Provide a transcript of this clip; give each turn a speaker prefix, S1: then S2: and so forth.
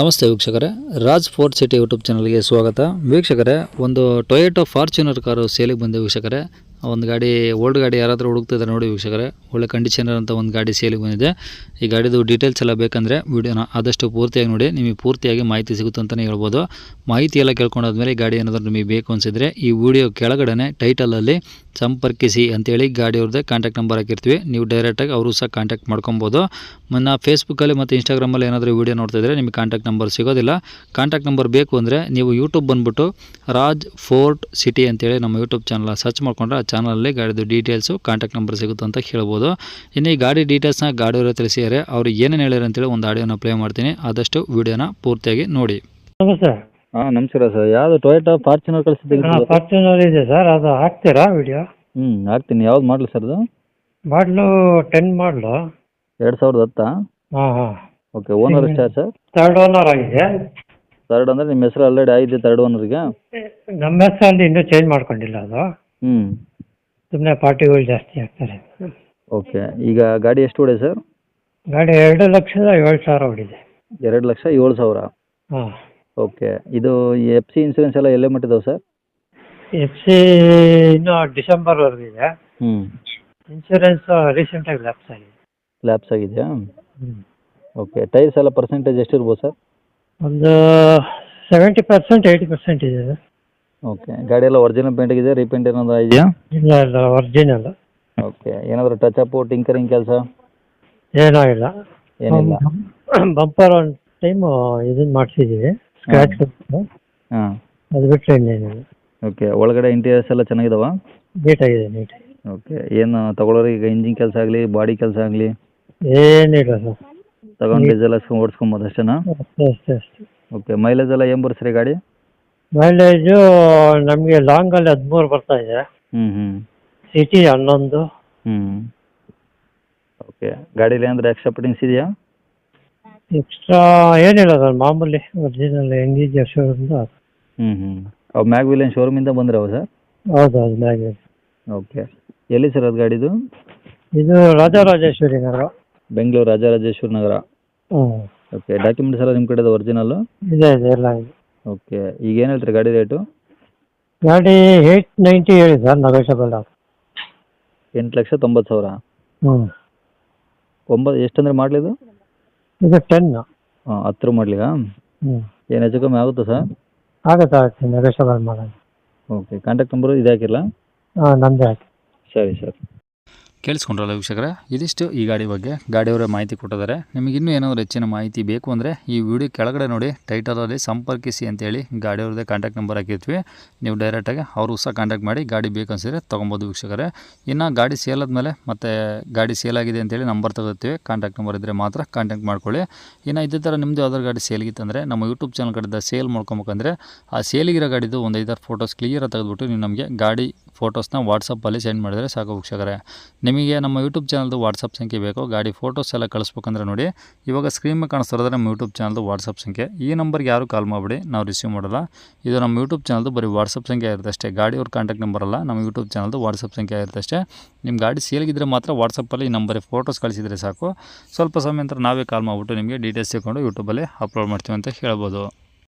S1: ನಮಸ್ತೆ ವೀಕ್ಷಕರೇ, Raj fort city YouTube ಚಾನಲ್ಗೆ ಸ್ವಾಗತ. ವೀಕ್ಷಕರೇ, ಒಂದು ಟೊಯೋಟೋ ಫಾರ್ಚುನರ್ ಕಾರು ಸೇಲಿಗೆ ಬಂದೆ ವೀಕ್ಷಕರೇ. ಒಂದು ಗಾಡಿ ಓಲ್ಡ್ ಗಾಡಿ ಯಾರಾದರೂ ಹುಡುಕ್ತಿದ್ದಾರೆ ನೋಡಿ ವೀಕ್ಷಕರೇ. ಒಳ್ಳೆ ಕಂಡೀಷನರ್ ಅಂತ ಒಂದು ಗಾಡಿ ಸೇಲಿಗೆ ಬಂದಿದೆ. ಈ ಗಾಡಿದು ಡೀಟೇಲ್ಸ್ ಎಲ್ಲ ಬೇಕಂದರೆ ವೀಡಿಯೋನ ಆದಷ್ಟು ಪೂರ್ತಿಯಾಗಿ ನೋಡಿ, ನಿಮಗೆ ಪೂರ್ತಿಯಾಗಿ ಮಾಹಿತಿ ಸಿಗುತ್ತೆ ಅಂತಲೇ ಹೇಳ್ಬೋದು. ಮಾಹಿತಿ ಎಲ್ಲ ಕೇಳ್ಕೊಂಡಾದ್ಮೇಲೆ ಈ ಗಾಡಿ ಏನಾದರೂ ನಿಮಗೆ ಬೇಕು ಅನಿಸಿದರೆ ಈ ವಿಡಿಯೋ ಕೆಳಗಡೆ ಟೈಟಲಲ್ಲಿ ಸಂಪರ್ಕಿಸಿ ಅಂತೇಳಿ ಗಾಡಿಯವ್ರದ್ದೇ ಕಾಂಟ್ಯಾಕ್ಟ್ ನಂಬರ್ ಹಾಕಿರ್ತೀವಿ. ನೀವು ಡೈರೆಕ್ಟಾಗಿ ಅವರು ಸಹ ಕಾಂಟ್ಯಾಕ್ಟ್ ಮಾಡ್ಕೊಬೋದು. ಮೊನ್ನೆ ಫೇಸ್ಬುಕ್ಕಲ್ಲಿ ಮತ್ತು ಇನ್ಸ್ಟಾಗ್ರಾಮಲ್ಲಿ ಏನಾದರೂ ವೀಡಿಯೋ ನೋಡ್ತಾ ಇದ್ದರೆ ನಿಮಗೆ ಕಾಂಟ್ಯಾಕ್ಟ್ ನಂಬರ್ ಸಿಗೋದಿಲ್ಲ. ಕಾಂಟ್ಯಾಕ್ಟ್ ನಂಬರ್ ಬೇಕು ಅಂದರೆ ನೀವು ಯೂಟ್ಯೂಬ್ ಬಂದುಬಿಟ್ಟು ರಾಜ್ ಫೋರ್ಟ್ ಸಿಟಿ ಅಂತೇಳಿ ನಮ್ಮ ಯೂಟ್ಯೂಬ್ ಚಾನಲ್ ಸರ್ಚ್ ಮಾಡ್ಕೊಂಡ್ರೆ ಆ ಚಾನಲಲ್ಲಿ ಗಾಡಿದು ಡೀಟೇಲ್ಸು ಕಾಂಟ್ಯಾಕ್ಟ್ ನಂಬರ್ ಸಿಗುತ್ತೆ ಅಂತ ಹೇಳ್ಬೋದು. ಇನ್ನು ಈ ಗಾಡಿ ಡೀಟೇಲ್ಸ್ನ ಗಾಡಿಯವರ ತಿಳಿಸಿದರೆ ಅವರು ಏನೇನು ಹೇಳ್ಯಾರ ಅಂತೇಳಿ ಒಂದು ಆಡಿಯೋನ ಪ್ಲೇ ಮಾಡ್ತೀನಿ. ಆದಷ್ಟು ವೀಡಿಯೋನ ಪೂರ್ತಿಯಾಗಿ ನೋಡಿ.
S2: ನಮಸ್ತೆ
S3: ಹಾಂ ನಮಸ್ಕಾರ ಸರ್. ಯಾವುದು ಟೊಯೋಟಾ ಫಾರ್ಚುನರ್ ಕಳಿಸಿದ್ದೀನಿ
S2: ಫಾರ್ಚುನರ್ ಇದೆ ಸರ್. ಅದು ಹಾಕ್ತೀರಾ ವಿಡಿಯೋ
S3: ಹ್ಞೂ ಹಾಕ್ತೀನಿ. ಯಾವ್ದು ಮಾಡಲಿ ಸರ್ ಅದು?
S2: ಮಾಡಲು ಟೆನ್ ಮಾಡಲು.
S3: ಎರಡು ಸಾವಿರದ ಹತ್ತ?
S2: ಹಾಂ ಹಾಂ.
S3: ಓಕೆ ಓನರ್ ಎಷ್ಟು ಸರ್
S2: ತರ್ಡ್ ಓನರ್ ಆಗಿದೆ.
S3: ತರ್ಡ್ ಅಂದರೆ ನಿಮ್ಮ ಹೆಸರು ಆಲ್ರೆಡಿ ಆಗಿದೆ ತರ್ಡ್ ಓನರ್ಗೆ
S2: ನಮ್ಮ ಹೆಸರಲ್ಲಿ ಇನ್ನೂ ಚೇಂಜ್ ಮಾಡ್ಕೊಂಡಿಲ್ಲ ಅದು.
S3: ಹ್ಞೂ
S2: ಸುಮ್ಮನೆ ಪಾರ್ಟಿಗಳು ಜಾಸ್ತಿ ಆಗ್ತಾರೆ.
S3: ಓಕೆ ಈಗ ಗಾಡಿ ಎಷ್ಟು ಹೊಡೆ ಸರ್
S2: ಗಾಡಿ ಎರಡು ಲಕ್ಷದ ಏಳು ಸಾವಿರ ಹೊಡಿದೆ
S3: ಎರಡು ಲಕ್ಷ ಏಳು ಸಾವಿರ?
S2: ಹಾಂ.
S3: ಓಕೆ ಇದು ಎಫ್ ಸಿ ಇನ್ಸೂರೆನ್ಸ್ ಎಲ್ಲ ಎಲ್ಲೇ ಮಟ್ಟಿದಾವೆ ಸರ್
S2: ಎಫ್ ಸಿ ಇನ್ನು ಡಿಸೆಂಬರ್ವರೆಗೂ ಇದೆ
S3: ಹ್ಞೂ
S2: ಇನ್ಶೂರೆನ್ಸ್ ರೀಸೆಂಟಾಗಿ ಲ್ಯಾಪ್ಸ್ ಆಗಿದೆ.
S3: ಲ್ಯಾಪ್ಸ್ ಆಗಿದೆಯಾ? ಓಕೆ ಟೈರ್ಸ್ ಎಲ್ಲ ಪರ್ಸೆಂಟೇಜ್ ಎಷ್ಟು ಇರ್ಬೋದು ಸರ್?
S2: ಒಂದು ಸೆವೆಂಟಿ ಪರ್ಸೆಂಟ್ ಏಯ್ಟಿ ಪರ್ಸೆಂಟ್ ಇದೆ. ಸರ್
S3: ಓಕೆ ಗಾಡಿ ಎಲ್ಲ ಒರಿಜಿನಲ್ ಪೇಂಟ್ ಇದೆ ರೀಪೇಂಟ್ ಏನಾದ್ರು ಇದೆಯಾ
S2: ಇಲ್ಲ ಇಲ್ಲ ಒರಿಜಿನಲ್
S3: ಓಕೆ ಏನಾದರೂ ಟಚ್ ಅಪ್ ಟಿಂಕರಿಂಗ್ ಕೆಲಸ?
S2: ಏನೂ ಇಲ್ಲ.
S3: ಏನಿಲ್ಲ
S2: ಬಂಪರ್ ಒಂದು ಟೈಮು ಇದನ್ನ ಮಾಡಿಸಿದ್ದೀವಿ ಸ್ಕ್ರ್ಯಾಚ್
S3: ಹಾಂ
S2: ಅದು ಬಿಟ್ಟರೆ ಇನ್ನೇನಿಲ್ಲ.
S3: ಓಕೆ ಒಳಗಡೆ ಇಂಟೀರಿಯರ್ಸ್ ಎಲ್ಲ ಚೆನ್ನಾಗಿದಾವಾ?
S2: ನೀಟಾಗಿದೆ ನೀಟ್
S3: ಓಕೆ ಏನು ತಗೊಳ್ಳೋರು ಈಗ ಇಂಜಿನ್ ಕೆಲಸ ಆಗಲಿ ಬಾಡಿ ಕೆಲಸ ಆಗಲಿ?
S2: ಏನಿಲ್ಲ ಸರ್
S3: ತಗೊಂಡು ಡೀಸೆಲ್ ಹಾಕ್ಸ್ಕೊಂಡು ಓಡಿಸ್ಕೊಬೋದು ಅಷ್ಟೇನಾ?
S2: ಅಷ್ಟೇ ಅಷ್ಟೇ ಅಷ್ಟೇ
S3: ಓಕೆ ಮೈಲೇಜ್ ಎಲ್ಲ ಏನು ಬರುತ್ತೆ ಗಾಡಿ?
S2: ಮೈಲೇಜು ನಮಗೆ ಲಾಂಗಲ್ಲಿ ಹದಿಮೂರು ಬರ್ತಾ ಇದೆ.
S3: ಹ್ಞೂ ಹ್ಞೂ
S2: ಸಿಟಿ ಹನ್ನೊಂದು.
S3: ಹ್ಞೂ ಓಕೆ ಗಾಡೀಲಿ ಏನಾದರೂ ಎಕ್ಸ್ಟ್ರಾ ಫಿಟ್ಟಿಂಗ್ಸ್ ಇದೆಯಾ?
S2: ಎಕ್ಸ್ಟ್ರಾ ಏನಿಲ್ಲ ಸರ್ ಮಾಮೂಲಿ ಒರಿಜಿನಲ್ ಹೆಂಗಿದೆಯೋ ಶೋರೂಮ್ದು
S3: ಹ್ಞೂ ಹ್ಞೂ ಮ್ಯಾಗ್ ಶೋರೂಮ್ ಶೋರೂಮಿಂದ ಬಂದಿರವ ಸರ್
S2: ಹೌದು ಹೌದು ಮ್ಯಾಗೆ
S3: ಓಕೆ ಎಲ್ಲಿ ಸರ್ ಅದು ಗಾಡಿದು?
S2: ಇದು ರಾಜರಾಜೇಶ್ವರಿ ನಗರ.
S3: ಬೆಂಗಳೂರು ರಾಜರಾಜೇಶ್ವರಿ ನಗರ.
S2: ಹ್ಞೂ.
S3: ಓಕೆ ಡಾಕ್ಯುಮೆಂಟ್ಸ್ ಎಲ್ಲ ನಿಮ್ಮ ಕಡೆದು ಒರಿಜಿನಲ್ಲು
S2: ಇದೆ ಇದೆ ಎಲ್ಲ ಇದೆ.
S3: ಓಕೆ ಈಗ ಏನು ಹೇಳ್ತೀರಿ ಗಾಡಿ ರೇಟು
S2: ಗಾಡಿ ಏಯ್ಟ್ ನೈಂಟಿ ಹೇಳಿ ಸರ್ ನೆಗೋಷಿಯಬಲ್
S3: ಎಂಟು ಲಕ್ಷ ತೊಂಬತ್ತು ಸಾವಿರ.
S2: ಹ್ಞೂ.
S3: ಒಂಬತ್ತು ಎಷ್ಟಂದ್ರೆ ಮಾಡಲಿದು
S2: ಇದು? ಟೆನ್
S3: ಹಾಂ ಹತ್ತು ಮಾಡಲಿಗಾ?
S2: ಹ್ಞೂ.
S3: ಏನು ಹೆಚ್ಚು ಕಮ್ಮಿ ಆಗುತ್ತಾ ಸರ್
S2: ಆಗುತ್ತೆ ಆಗುತ್ತೆ ನೆಗೋಷಿಯಬಲ್ ಮಾಡೋಣ
S3: ಓಕೆ ಕಾಂಟ್ಯಾಕ್ಟ್ ನಂಬರು ಇದಾಕಿಲ್ಲ
S2: ಹಾಂ ನಂದೇ ಹಾಕಿ.
S3: ಸರಿ ಸರ್.
S1: ಕೇಳಿಸ್ಕೊಂಡ್ರಲ್ಲ ವೀಕ್ಷಕರೇ? ಇದಿಷ್ಟು ಈ ಗಾಡಿ ಬಗ್ಗೆ. ಗಾಡಿಯವರೇ ಮಾಹಿತಿ ಕೊಟ್ಟಿದ್ದಾರೆ. ನಿಮಗೆ ಇನ್ನೂ ಏನಾದರೂ ಹೆಚ್ಚಿನ ಮಾಹಿತಿ ಬೇಕು ಅಂದರೆ ಈ ವಿಡಿಯೋ ಕೆಳಗಡೆ ನೋಡಿ ಟೈಟಲಲ್ಲಿ ಸಂಪರ್ಕಿಸಿ ಅಂತೇಳಿ ಗಾಡಿಯವ್ರದ್ದೇ ಕಾಂಟ್ಯಾಕ್ಟ್ ನಂಬರ್ ಹಾಕಿರ್ತೀವಿ. ನೀವು ಡೈರೆಕ್ಟಾಗಿ ಅವರು ಸಹ ಕಾಂಟ್ಯಾಕ್ಟ್ ಮಾಡಿ ಗಾಡಿ ಬೇಕನ್ಸಿದ್ರೆ ತೊಗೊಬೋದು ವೀಕ್ಷಕರೇ. ಇನ್ನು ಗಾಡಿ ಸೇಲ್ ಆದಮೇಲೆ ಮತ್ತು ಗಾಡಿ ಸೇಲ್ ಆಗಿದೆ ಅಂತೇಳಿ ನಂಬರ್ ತಗೋತೀವಿ. ಕಾಂಟ್ಯಾಕ್ಟ್ ನಂಬರ್ ಇದ್ದರೆ ಮಾತ್ರ ಕಾಂಟ್ಯಾಕ್ಟ್ ಮಾಡ್ಕೊಳ್ಳಿ. ಇನ್ನು ಇದೇ ಥರ ನಿಮ್ಮದು ಯಾವ್ದಾದ್ರು ಗಾಡಿ ಸೇಲ್ಗಿತ್ತಂದರೆ ನಮ್ಮ ಯೂಟ್ಯೂಬ್ ಚಾನಲ್ ಕಡೆದ ಸೇಲ್ ಮಾಡ್ಕೊಬೇಕಂದ್ರೆ ಆ ಸೇಲಿಗಿರೋ ಗಾಡಿದು ಒಂದು ಐದಾರು ಫೋಟೋಸ್ ಕ್ಲಿಯರಾಗಿ ತೆಗೆದುಬಿಟ್ಟು ನೀವು ನಮಗೆ ಗಾಡಿ ಫೋಟೋಸ್ನ ವಾಟ್ಸಪ್ಪಲ್ಲಿ ಸೆಂಡ್ ಮಾಡಿದರೆ ಸಾಕು ವೀಕ್ಷಕರೇ. ನಿಮಗೆ ನಮ್ಮ ಯೂಟ್ಯೂಬ್ ಚಾನಲ್ದು ವಾಟ್ಸಪ್ ಸಂಖ್ಯೆ ಬೇಕು, ಗಾಡಿ ಫೋಟೋಸ್ ಎಲ್ಲ ಕಳಿಸ್ಬೇಕಂದ್ರೆ ನೋಡಿ. ಇವಾಗ ಸ್ಕ್ರೀನ್ ಮೇಲೆ ಕಾಣಿಸ್ತಿರೋದ್ರೆ ನಮ್ಮ ಯೂಟ್ಯೂಬ್ ಚಾನಲ್ದು ವಾಟ್ಸಪ್ ಸಂಖ್ಯೆ. ಈ ನಂಬರ್ಗೆ ಯಾರು ಕಾಲ್ ಮಾಡಿಬಿಡಿ, ನಾವು ರಿಸೀವ್ ಮಾಡಲ್ಲ. ಇದು ನಮ್ಮ ಯೂಟ್ಯೂಬ್ ಚಾನಲ್ದು ಬರೀ ವಾಟ್ಸಪ್ ಸಂಖ್ಯೆ ಇರುತ್ತೆ ಅಷ್ಟೇ. ಗಾಡಿಯವ್ರ ಕಾಂಟ್ಯಾಕ್ಟ್ ನಂಬರ್ ಅಲ್ಲ, ನಮ್ಮ ಯೂಟ್ಯೂಬ್ ಚಾನಲ್ದು ವಾಟ್ಸಪ್ ಸಂಖ್ಯೆ ಇರುತ್ತೆ ಅಷ್ಟೇ. ನಿಮ್ಮ ಗಾಡಿ ಸೇಲ್ಗಿದ್ರೆ ಮಾತ್ರ ವಾಟ್ಸಪ್ಪಲ್ಲಿ ಈ ನಂಬರಿಗೆ ಫೋಟೋಸ್ ಕಳಿಸಿದರೆ ಸಾಕು. ಸ್ವಲ್ಪ ಸಮಯ ನಂತರ ನಾವೇ ಕಾಲ್ ಮಾಡಿಬಿಟ್ಟು ನಿಮಗೆ ಡೀಟೇಲ್ಸ್ ತಗೊಂಡು ಯೂಟ್ಯೂಬಲ್ಲಿ ಅಪ್ಲೋಡ್ ಮಾಡ್ತೀವಿ ಅಂತ ಹೇಳ್ಬೋದು.